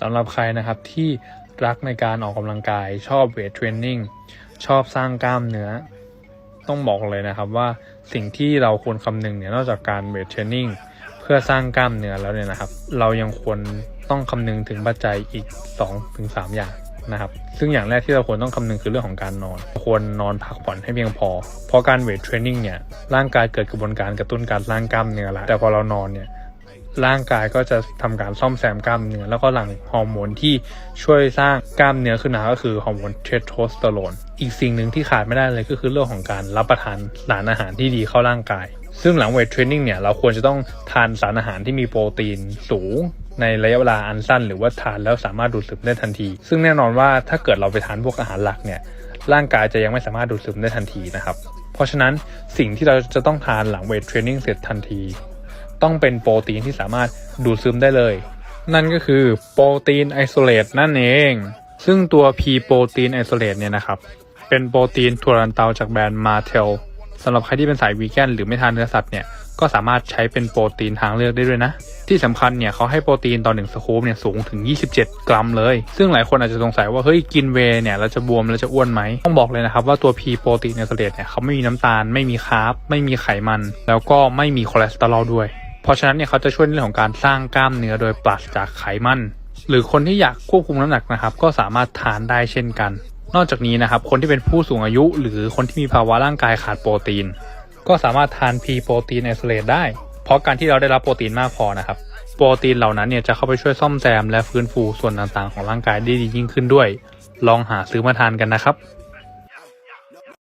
สำหรับใครนะครับที่รักในการออกกำลังกายชอบเวทเทรนนิ่งชอบสร้างกล้ามเนื้อ ต้องบอกเลยนะครับว่าสิ่งที่เราควรคำนึงเนี่ยนอกจากการเวทเทรนนิ่งเพื่อสร้างกล้ามเนื้อแล้วเนี่ยนะครับ เรายังควรต้องคำนึงถึงปัจจัยอีก 2-3 อย่างนะครับซึ่งอย่างแรกที่เราควรต้องคำนึงคือเรื่องของการนอน ควรนอนพักผ่อนให้เพียงพอ เพราะการเวทเทรนนิ่งเนี่ยร่างกายเกิดกระบวนการกระตุ้นการสร้างกล้ามเนื้อแล้วแต่พอเรานอนเนี่ย ร่างกายก็จะทำการซ่อมแซมกล้ามเนื้อแล้วก็หลั่งฮอร์โมนที่ช่วยสร้างกล้ามเนื้อขึ้นมาก็คือฮอร์โมนเทสโทสเตอโรนอีกสิ่งหนึ่งที่ขาดไม่ได้เลยก็คือเรื่องของการรับประทานสารอาหารที่ดีเข้าร่างกาย ซึ่งหลังเวทเทรนนิ่งเนี่ยเราควรจะต้องทานสารอาหารที่มีโปรตีนสูงในระยะเวลาอันสั้นหรือว่าทานแล้วสามารถดูดซึมได้ทันที ซึ่งแน่นอนว่าถ้าเกิดเราไปทานพวกอาหารหลักเนี่ยร่างกายจะยังไม่สามารถดูดซึมได้ทันทีนะครับ เพราะฉะนั้นสิ่งที่เราจะต้องทานหลังเวทเทรนนิ่งเสร็จทันที ต้องเป็นโปรตีนที่สามารถดูดซึมได้เลย นั่นก็คือโปรตีนไอโซเลตนั่นเอง ซึ่งตัว P โปรตีนไอโซเลตเนี่ยนะครับ เป็นโปรตีนถั่วลันเตาจากแบรนด์มาเทลสำหรับใครที่เป็นสายวีแกนหรือไม่ทานเนื้อสัตว์เนี่ยก็สามารถใช้เป็นโปรตีนทางเลือกได้ด้วยนะ ที่สำคัญเนี่ยเขาให้โปรตีนต่อหนึ่งสกู๊ปเนี่ยสูงถึง 27 กรัมเลย ซึ่งหลายคนอาจจะสงสัยว่า เฮ้ย กินเวเนี่ยเราจะบวมเราจะอ้วนไหม ต้องบอกเลยนะครับว่าตัว P โปรตีนไอโซเลตเนี่ยเขาไม่มีน้ำตาล ไม่มีคาร์บไม่มีไขมัน แล้วก็ไม่มีคอเลสเตอรอลด้วย เพราะฉะนั้นเนี่ยเขาจะช่วยในเรื่องของการสร้างกล้ามเนื้อโดยปราศจากไขมัน หรือคนที่อยากควบคุมน้ำหนักนะครับ ก็สามารถทานได้เช่นกัน นอกจากนี้นะครับ คนที่เป็นผู้สูงอายุ หรือคนที่มีภาวะร่างกายขาดโปรตีน ก็สามารถทาน P โปรตีนไอโซเลตได้ เพราะการที่เราได้รับโปรตีนมากพอนะครับ โปรตีนเหล่านั้นเนี่ยจะเข้าไปช่วยซ่อมแซมและฟื้นฟูส่วนต่างๆของร่างกายได้ดียิ่งขึ้นด้วย ลองหาซื้อมาทานกันนะครับ